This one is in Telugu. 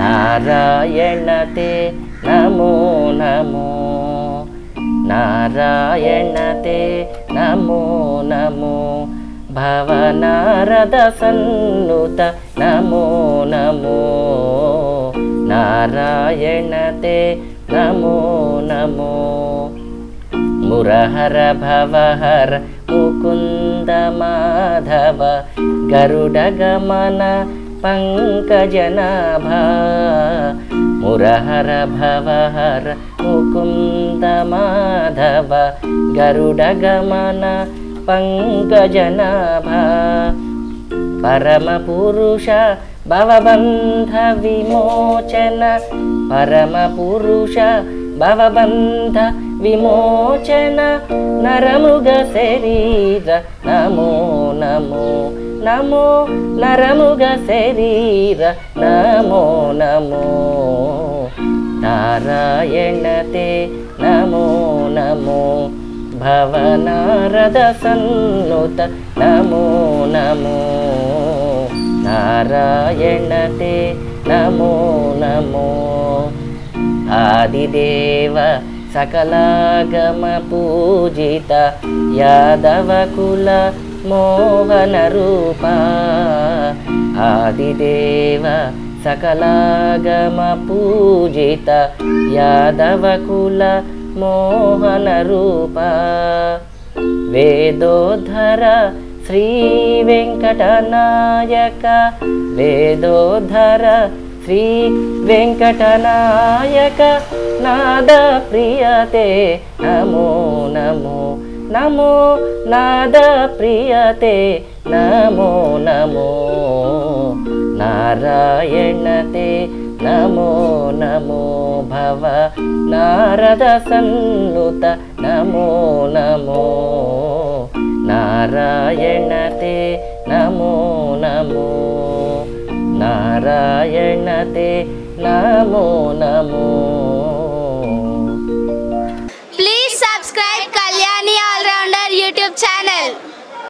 నారాయణ తే నమో నమో. నారాయణ తే నమో నమో. భవనారద సన్నుత నమో నమో. నారాయణ తే నమో నమో. మురహర భవహర ముకుంద మాధవ గరుడ గమన పంకజనాభ మురహర భవహర ముకుంద మాధవ గరుడ గమన పంకజనాభ పరమ పురుష భవబంధ విమోచన పరమ పురుష నమో నరముగ శరీర నమో నమో. నారాయణతే నమో నమో. భవనారద సన్నుత నమో నమో. నారాయణతే నమో నమో. ఆదిదేవ సకలాగమ పూజిత యాదవ కుల మోహన రూప ఆదిదేవ సకలాగమ పూజిత యాదవ కుల మోహన రూప వేదోధర శ్రీ వెంకటనాయక వేదోధర శ్రీ వెంకటనాయక నాద ప్రియతే నమో నమో. నమో నాద ప్రియతే నమో నమో నారాయణతే నమో నమో భవ నారద సన్నుత నమో నమో నారాయణతే నమో నమో నారాయణతే నమో నమో